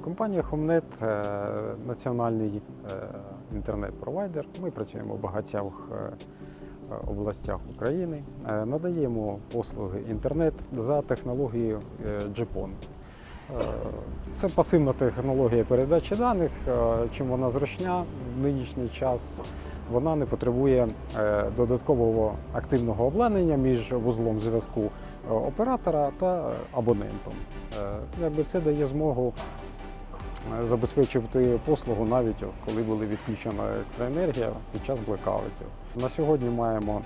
Компанія Хомнет е, національний е, інтернет-провайдер. Ми працюємо в багатьох е, областях України. Надаємо послуги інтернет за технологією. Е, Це пасивна технологія передачі даних. Чим вона зручна в нинішній час, вона не потребує додаткового активного обладнання між вузлом зв'язку оператора та абонентом. Якби це дає змогу забезпечувати послугу навіть коли була відключена електроенергія під час блекаутів. На сьогодні маємо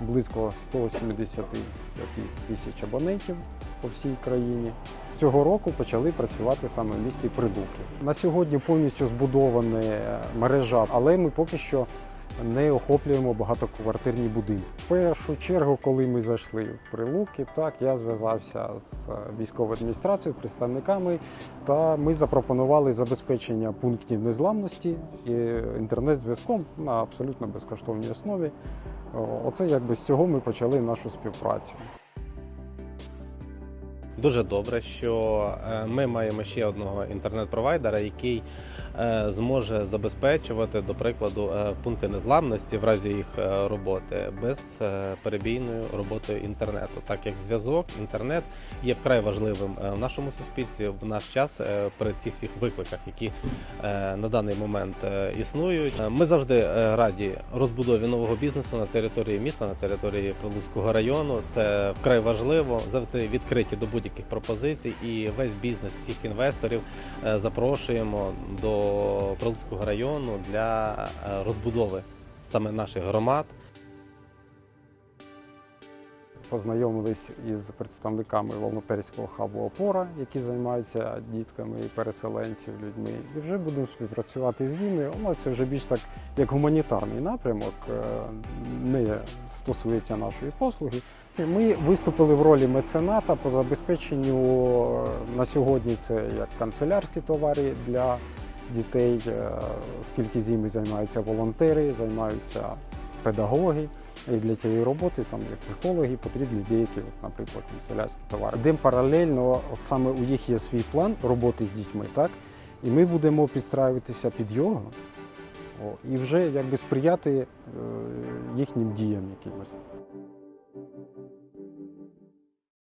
близько 175 тисяч абонентів по всій країні. Цього року почали працювати саме в місті Придуки. На сьогодні повністю збудована мережа, але ми поки що не охоплюємо багатоквартирні будинки. В першу чергу, коли ми зайшли в Прилуки, так я зв'язався з військовою адміністрацією, представниками, та ми запропонували забезпечення пунктів незламності і інтернет-зв'язком на абсолютно безкоштовній основі. Оце якби з цього ми почали нашу співпрацю. Дуже добре, що е, ми маємо ще одного інтернет-провайдера, який е, зможе забезпечувати, до прикладу, е, пункти незламності в разі їх роботи без перебійною роботою інтернету, так як зв'язок, інтернет є вкрай важливим в нашому суспільстві в наш час при цих всіх викликах, які на даний момент існують. Ми завжди раді розбудові нового бізнесу на території міста, на території Прилуцького району. Це вкрай важливо. Завжди відкриті до будь-яких пропозицій, і весь бізнес, всіх інвесторів е, запрошуємо до Прилуцького району для е, розбудови саме наших громад. Познайомились із представниками волонтерського хабу Опора, які займаються дітками і переселенців, людьми. І вже будемо співпрацювати з ними. Нас це вже більш так як гуманітарний напрямок, е, не стосується нашої послуги. Ми виступили в ролі мецената по забезпеченню е, на сьогодні. Це як канцелярські товари для дітей, е, оскільки з ними займаються волонтери, займаються педагоги. І для цієї роботи, там як психологи, потрібні деякі, от, наприклад, канцелярські товари. Дим паралельно, от саме у їх є свій план роботи з дітьми, так? І ми будемо підстраюватися під його і вже якби сприяти е, їхнім діям якимось.